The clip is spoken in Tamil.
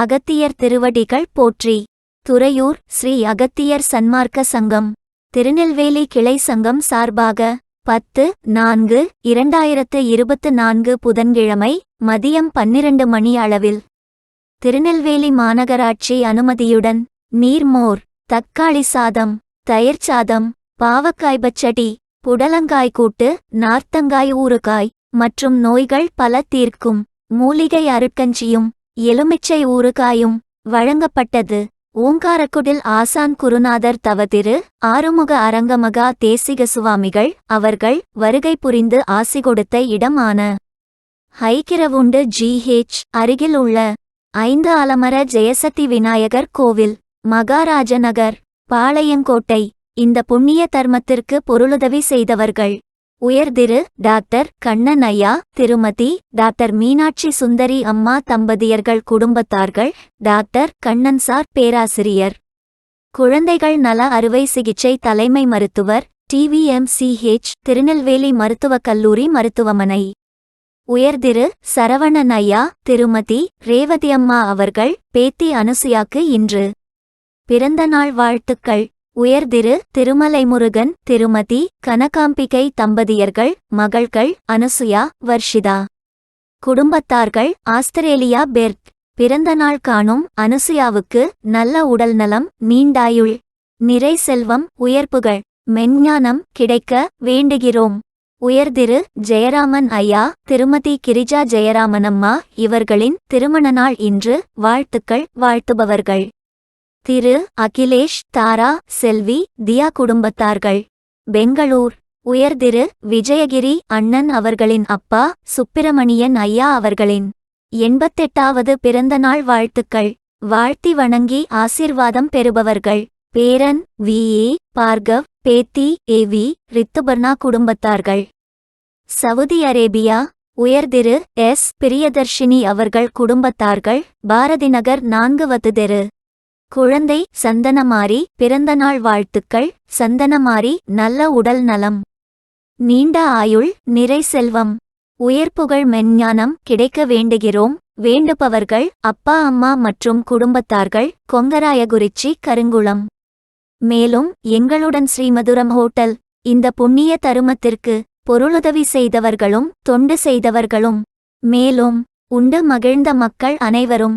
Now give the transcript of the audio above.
அகத்தியர் திருவடிகள் போற்றி. துறையூர் ஸ்ரீ அகத்தியர் சன்மார்க்க சங்கம். திருநெல்வேலி கிளை சங்கம் சார்பாக பத்து நான்கு இரண்டாயிரத்து இருபத்து நான்கு புதன்கிழமை மதியம் பன்னிரண்டு மணி அளவில். திருநெல்வேலி மாநகராட்சி அனுமதியுடன் நீர்மோர் தக்காளி சாதம் தயிர் சாதம் பாவக்காய் பச்சடி புடலங்காய் கூட்டு நார்த்தங்காய் ஊறுகாய் மற்றும் நோய்கள் பல தீர்க்கும். மூலிகை அருட்கஞ்சியும் எலுமிச்சை ஊறுகாயும் வழங்கப்பட்டது. ஓங்காரக்குடில் ஆசான் குருநாதர் தவதிரு ஆறுமுக அரங்கமகா தேசிக சுவாமிகள் அவர்கள் வருகை புரிந்து ஆசி கொடுத்த இடமான ஹைகிரவுண்டு ஜிஹெச் அருகில் உள்ள ஐந்து ஆலமர ஜெயசக்தி விநாயகர் கோவில் மகாராஜநகர் பாளையங்கோட்டை. இந்த புண்ணிய தர்மத்திற்கு பொருளுதவி செய்தவர்கள். உயர்திரு டாக்டர் கண்ணன் ஐயா திருமதி டாக்டர் மீனாட்சி சுந்தரி அம்மா தம்பதியர்கள் குடும்பத்தார்கள் டாக்டர் கண்ணன் சார் பேராசிரியர். குழந்தைகள் நல அறுவை சிகிச்சை தலைமை மருத்துவர் டிவிஎம்சிஹெச் திருநெல்வேலி மருத்துவக் கல்லூரி மருத்துவமனை. உயர்திரு சரவணன் ஐயா திருமதி ரேவதி அம்மா அவர்கள் பேத்தி அனுசுயாக்கு இன்று. பிறந்தநாள் வாழ்த்துக்கள். உயர்திரு திருமலை முருகன் திருமதி கனகாம்பிகை தம்பதியர்கள் மகள்கள் அனசுயா வர்ஷிதா. குடும்பத்தார்கள் ஆஸ்திரேலியா பெர்த். பிறந்தநாள் காணும் அனுசுயாவுக்கு நல்ல உடல்நலம் நீண்டாயுள். நிறை செல்வம் உயர்ப்புகள். மெஞ்ஞானம் கிடைக்க வேண்டுகிறோம். உயர்திரு ஜெயராமன் ஐயா திருமதி கிரிஜா ஜெயராமனம்மா இவர்களின் திருமண நாள் இன்று. வாழ்த்துக்கள் வாழ்த்துபவர்கள். திரு அகிலேஷ் தாரா செல்வி தியா குடும்பத்தார்கள். பெங்களூர். உயர்திரு விஜயகிரி அண்ணன் அவர்களின் அப்பா சுப்பிரமணியன் ஐயா அவர்களின் எண்பத்தெட்டாவது பிறந்தநாள் வாழ்த்துக்கள். வாழ்த்தி வணங்கி ஆசிர்வாதம் பெறுபவர்கள். பேரன் வி. ஏ. பார்கவ் பேத்தி ஏவி ரித்துபர்ணா குடும்பத்தார்கள். Saudi Arabia. உயர்திரு எஸ். பிரியதர்ஷினி அவர்கள் குடும்பத்தார்கள். பாரதிநகர் நான்கு வத்துதெரு. குழந்தை சந்தனமாரி பிறந்தநாள் வாழ்த்துக்கள் சந்தனமாரி நல்ல உடல் நலம். நீண்ட ஆயுள் நிறை செல்வம். உயர்ப்புகழ் மெஞ்ஞானம் கிடைக்க வேண்டுகிறோம். வேண்டுபவர்கள் அப்பா அம்மா மற்றும் குடும்பத்தார்கள் கொங்கராயகுறிச்சி கருங்குளம். மேலும் எங்களுடன் ஸ்ரீமதுரம் ஹோட்டல். இந்த புண்ணிய தருமத்திற்கு பொருளுதவி செய்தவர்களும் தொண்டு செய்தவர்களும். மேலும் உண்டு மகிழ்ந்த மக்கள் அனைவரும்.